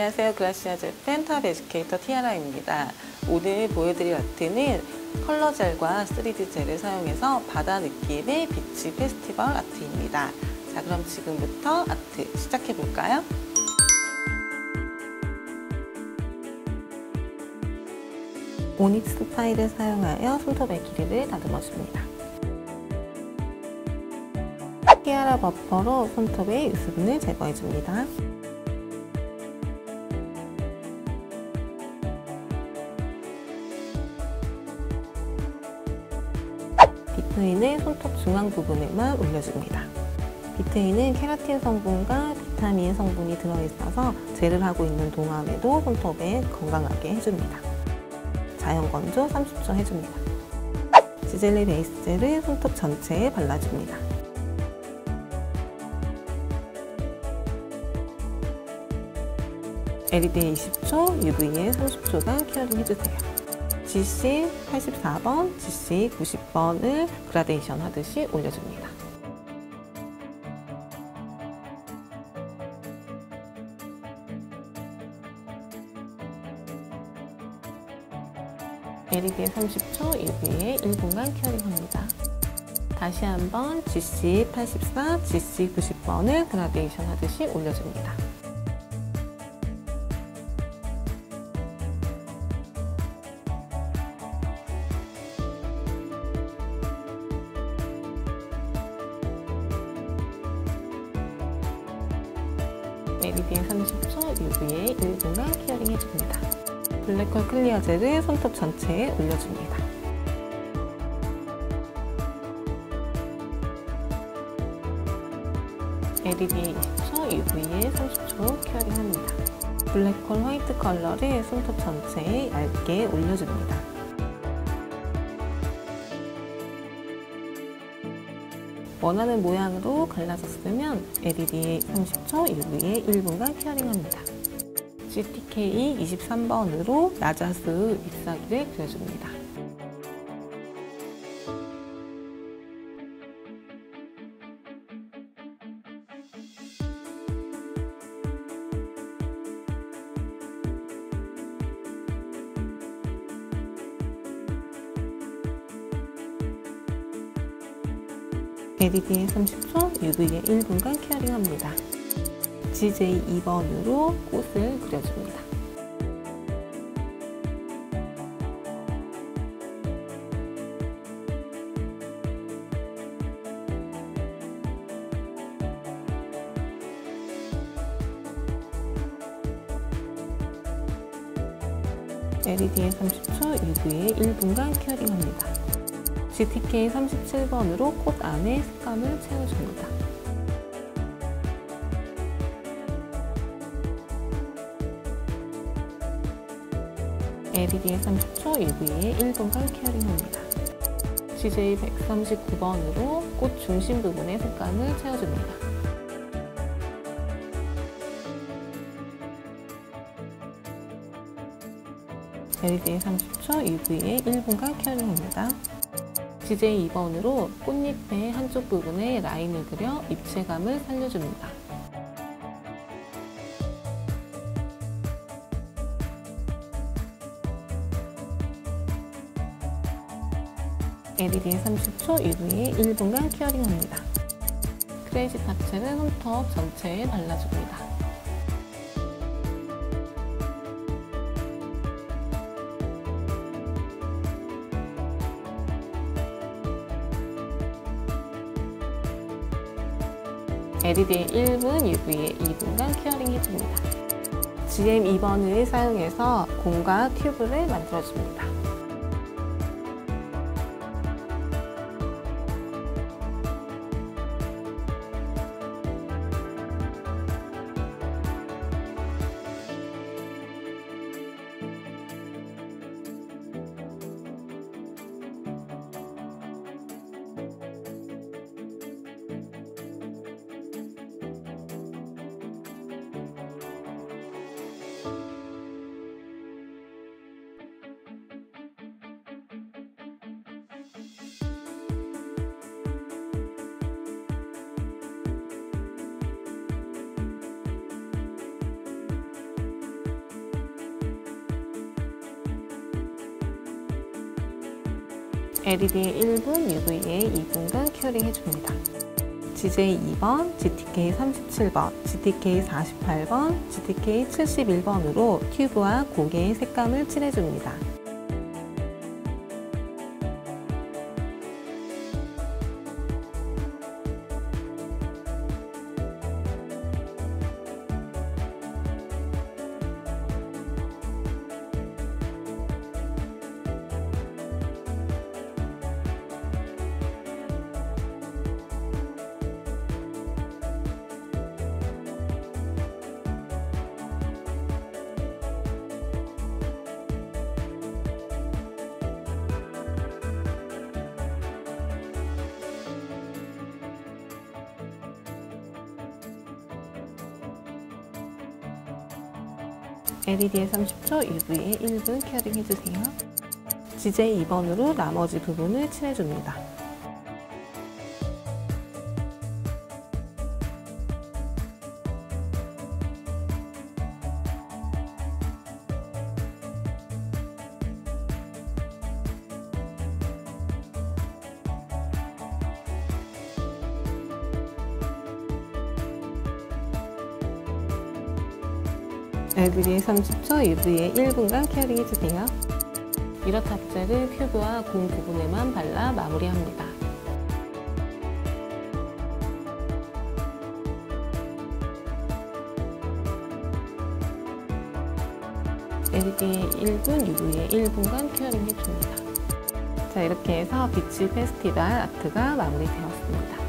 안녕하세요. 그라시아 재팬 탑 에듀케이터 티아라입니다. 오늘 보여드릴 아트는 컬러 젤과 3D 젤을 사용해서 바다 느낌의 비치 페스티벌 아트입니다. 자, 그럼 지금부터 아트 시작해 볼까요? 오닉스 파일을 사용하여 손톱의 길이를 다듬어줍니다. 티아라 버퍼로 손톱의 유수분을 제거해줍니다. 비트인을 손톱 중앙 부분에만 올려줍니다. 비트인은 케라틴 성분과 비타민 성분이 들어있어서 젤을 하고 있는 동안에도 손톱에 건강하게 해줍니다. 자연 건조 30초 해줍니다. 지젤리 베이스 젤을 손톱 전체에 발라줍니다. LED에 20초, UV에 30초간 케어링 해주세요. GC 84번, GC 90번을 그라데이션 하듯이 올려줍니다. LED에 30초, UV에 1분간 케어링합니다. 다시 한번 GC 84, GC 90번을 그라데이션 하듯이 올려줍니다. LED에 30초, UV에 1분간 케어링 해줍니다. 블랙홀 클리어 젤을 손톱 전체에 올려줍니다. LED에 20초, UV에 30초 케어링합니다. 블랙홀 화이트 컬러를 손톱 전체에 얇게 올려줍니다. 원하는 모양으로 갈라졌으면 LED에 30초, UV에 1분간 케어링합니다. GTK 23번으로 야자수 잎사귀를 그려줍니다. LED에 30초, UV에 1분간 케어링합니다. GJ 2번으로 꽃을 그려줍니다. LED에 30초, UV에 1분간 케어링합니다. GTK 37번으로 꽃 안에 색감을 채워줍니다. LED에 30초, UV에 1분간 케어링합니다. CJ 139번으로 꽃 중심 부분의 색감을 채워줍니다. LED에 30초, UV에 1분간 케어링합니다. CJ 2번으로 꽃잎의 한쪽 부분에 라인을 그려 입체감을 살려줍니다. LED에 30초, UV에 1분간 케어링합니다. 크레이지 탑체는 손톱 전체에 발라줍니다. LED에 1분, UV에 2분간 케어링 해줍니다. GM 2번을 사용해서 공과 튜브를 만들어줍니다. LED에 1분, UV에 2분간 큐어링 해줍니다. GJ 2번, GTK 37번, GTK 48번, GTK 71번으로 튜브와 고개의 색감을 칠해줍니다. LED에 30초, UV에 1분 케어링 해주세요. GJ 2번으로 나머지 부분을 칠해줍니다. LED에 30초, UV에 1분간 케어링 해주세요. 미러 탑재를 큐브와 공 부분에만 발라 마무리합니다. LED에 1분, UV에 1분간 큐어링 해줍니다. 자, 이렇게 해서 비치 페스티벌 아트가 마무리되었습니다.